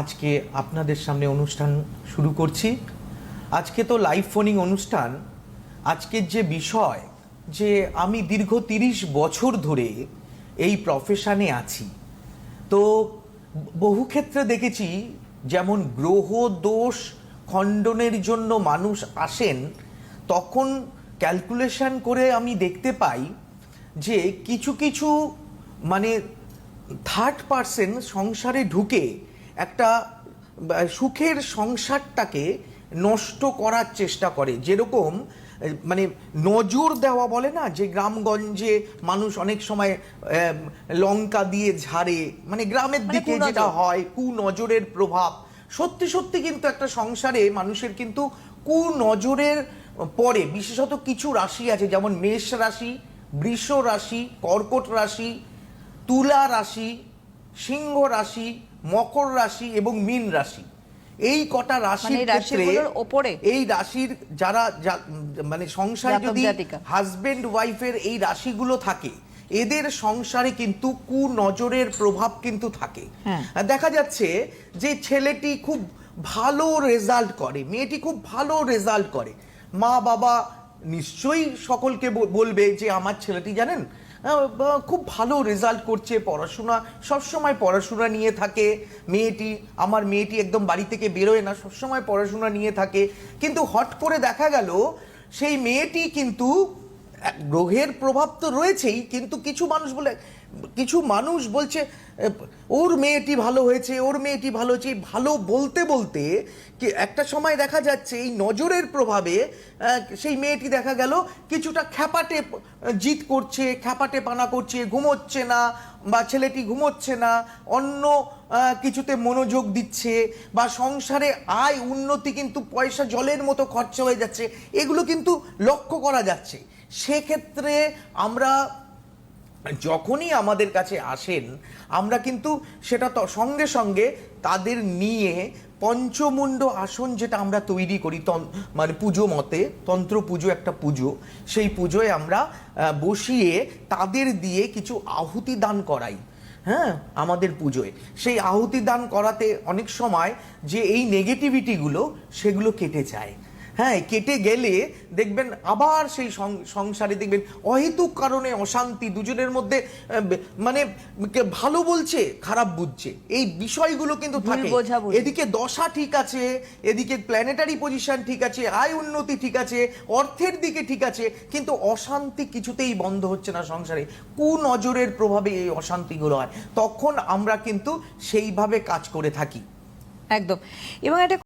আজকে আপনাদের সামনে অনুষ্ঠান শুরু করছি। আজকে তো লাইভ ফোনিং অনুষ্ঠান। আজকের যে বিষয়, যে আমি দীর্ঘ তিরিশ বছর ধরে এই প্রফেশনে আছি। তো বহু ক্ষেত্রে দেখেছি, যেমন গ্রহ দোষ খণ্ডনের জন্য মানুষ আসেন, তখন ক্যালকুলেশন করে আমি দেখতে পাই যে কিছু কিছু মানে থার্ড পার্সন সংসারে ঢুকে একটা সুখের সংসারটাকে নষ্ট করার চেষ্টা করে। যেরকম মানে নজর দেওয়া বলে না যে গ্রামগঞ্জে মানুষ অনেক সময় লঙ্কা দিয়ে ঝাড়ে মানে গ্রামের মানে দিকে যেটা হয় কুনজরের প্রভাব। সত্যি সত্যি কিন্তু একটা সংসারে মানুষের কিন্তু কুনজরের পরে বিশেষত কিছু রাশি আছে যেমন মেষ রাশি বৃষ রাশি কর্কট রাশি তুলা রাশি সিংহ রাশি মকর রাশি এবং মীন রাশি এই কটা রাশির মানে ক্ষেত্রে ওপরে? এই রাশির যারা মানে সংসারে যদি হাজবেন্ড ওয়াইফের এই রাশিগুলো থাকে এদের সংসারে কিন্তু কুনজরের প্রভাব কিন্তু থাকে হ্যাঁ। দেখা যাচ্ছে যে ছেলেটি খুব ভালো রেজাল্ট করে মেয়েটি খুব ভালো রেজাল্ট করে মা বাবা নিশ্চয়ই সকলকে বলবে যে আমার ছেলেটি জানেন খুব ভালো রেজাল্ট করছে পড়াশোনা। সবসময় পড়াশোনা নিয়ে থাকে মেয়েটি। আমার মেয়েটি একদম বাড়ি থেকে বেরোয় না সবসময় পড়াশোনা নিয়ে থাকে। কিন্তু হট করে দেখা গেল, সেই মেয়েটি কিন্তু গ্রহের প্রভাব তো রয়েছেই, কিন্তু কিছু মানুষ বলে কিছু মানুষ বলছে ওর মেয়েটি ভালো হয়েছে, ওর মেয়েটি ভালো হয়েছে ভালো বলতে বলতে কি একটা সময় দেখা যাচ্ছে এই নজরের প্রভাবে সেই মেয়েটি দেখা গেল কিছুটা খ্যাপাটে জিত করছে, খ্যাপাটে পানা করছে, ঘুমোচ্ছে না বা ছেলেটি ঘুমোচ্ছে না, অন্য কিছুতে মনোযোগ দিচ্ছে বা সংসারে আয় উন্নতি কিন্তু পয়সা জলের মতো খরচা হয়ে যাচ্ছে, এগুলো কিন্তু লক্ষ্য করা যাচ্ছে। সেক্ষেত্রে আমরা যখনই আমাদের কাছে আসেন, আমরা কিন্তু সেটা তো সঙ্গে সঙ্গে তাদের নিয়ে পঞ্চমুণ্ড আসন যেটা আমরা তৈরি করি মানে পুজো মতে, তন্ত্র পুজো একটা পুজো, সেই পুজোয় আমরা বসিয়ে তাদের দিয়ে কিছু আহুতি দান করাই হ্যাঁ আমাদের পুজোয়। সেই আহুতি দান করাতে অনেক সময় যে এই নেগেটিভিটিগুলো সেগুলো কেটে যায়। হ্যাঁ কেটে গেলে দেখবেন আবার সেই সংসারে দেখবেন অহেতুক কারণে অশান্তি দুজনের মধ্যে মানে কে- ভালো বলছে খারাপ বুঝছে। এই বিষয়গুলো কিন্তু থাকে। এদিকে দশা ঠিক আছে এদিকে প্ল্যানেটারি পজিশন ঠিক আছে আয় উন্নতি ঠিক আছে অর্থের দিকে ঠিক আছে কিন্তু অশান্তি কিছুতেই বন্ধ হচ্ছে না সংসারে। কুনজরের প্রভাবে এই অশান্তিগুলো হয়। তখন আমরা কিন্তু সেইভাবে কাজ করে থাকি। একদম। এবং একটা